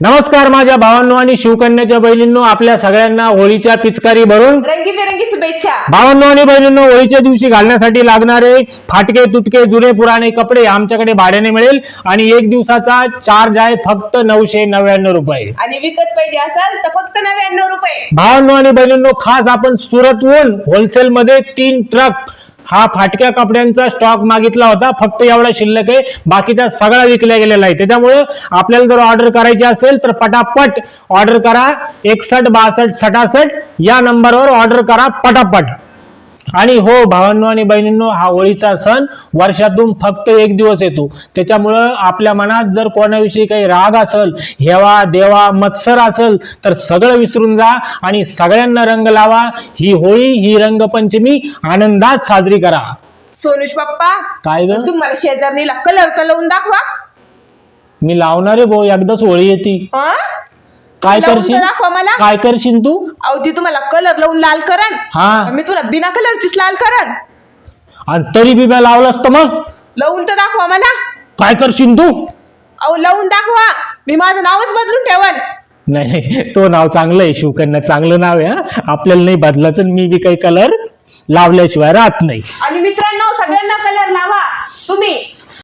नमस्कार माझ्या भावांनो आणि शिवकन्याच्या बहिणींनो आपल्या सगळ्यांना होळीच्या पिचकारी भरून रंगीबेरंगी शुभेच्छा. भावांनो आणि बहिणींनो होळीच्या दिवशी घालण्यासाठी लागणारे फाटके तुटके जुने पुराणे कपडे आमच्याकडे भाड्याने मिळेल आणि एक दिवसाचा चार्ज आहे फक्त नऊशे नव्याण्णव रुपये. आणि विकत पाहिजे असाल तर फक्त नव्याण्णव रुपये. भावांनो आणि बहिणींनो खास आपण सुरतहून होलसेल मध्ये तीन ट्रक हा फाटक्या कपड्यांचा स्टॉक मागितला होता. फक्त एवढा शिल्लक आहे. बाकीचा सगळा विकला गेलेला आहे. त्याच्यामुळे आपल्याला जर ऑर्डर करायची असेल तर पटापट ऑर्डर करा. एकसठ बासष्ट सटासष्ट या नंबरवर ऑर्डर करा पटापट आणि हो भावांनो आणि बहिणींनो हा होळीचा सण वर्षातून फक्त एक दिवस येतो. त्याच्यामुळं आपल्या मनात जर कोणाविषयी काही राग असेल हेवा देवा मत्सर असेल तर सगळं विसरून जा आणि सगळ्यांना रंग लावा. ही होळी ही रंगपंचमी आनंदात साजरी करा. सोनुष पप्पा काय ग? तुम्हाला शेजारणीला कलर लावून दाखवा. मी लावणार आहे भाऊ एकदाच होळी येते. हा? काय लावून तर करशील दाखवा मला. काय करशील तू? अहो ती तुम्हाला कलर लावून लाल करन हा. मी तुला बिना कलरचीच लाल करन आणि तरी बी मी लावलं असतं मग? लावून तर दाखवा मला. काय करशील तू? अहो लावून दाखवा. मी माझं नावच बदलून ठेवन. नाही तो नाव चांगलं आहे शिवकन्या. चांगलं नाव आहे हा. आपल्याला नाही बदलायचं आणि मी बी काही कलर लावल्याशिवाय राहत नाही. आणि मित्रांनो सगळ्यांना कलर लावा. तुम्ही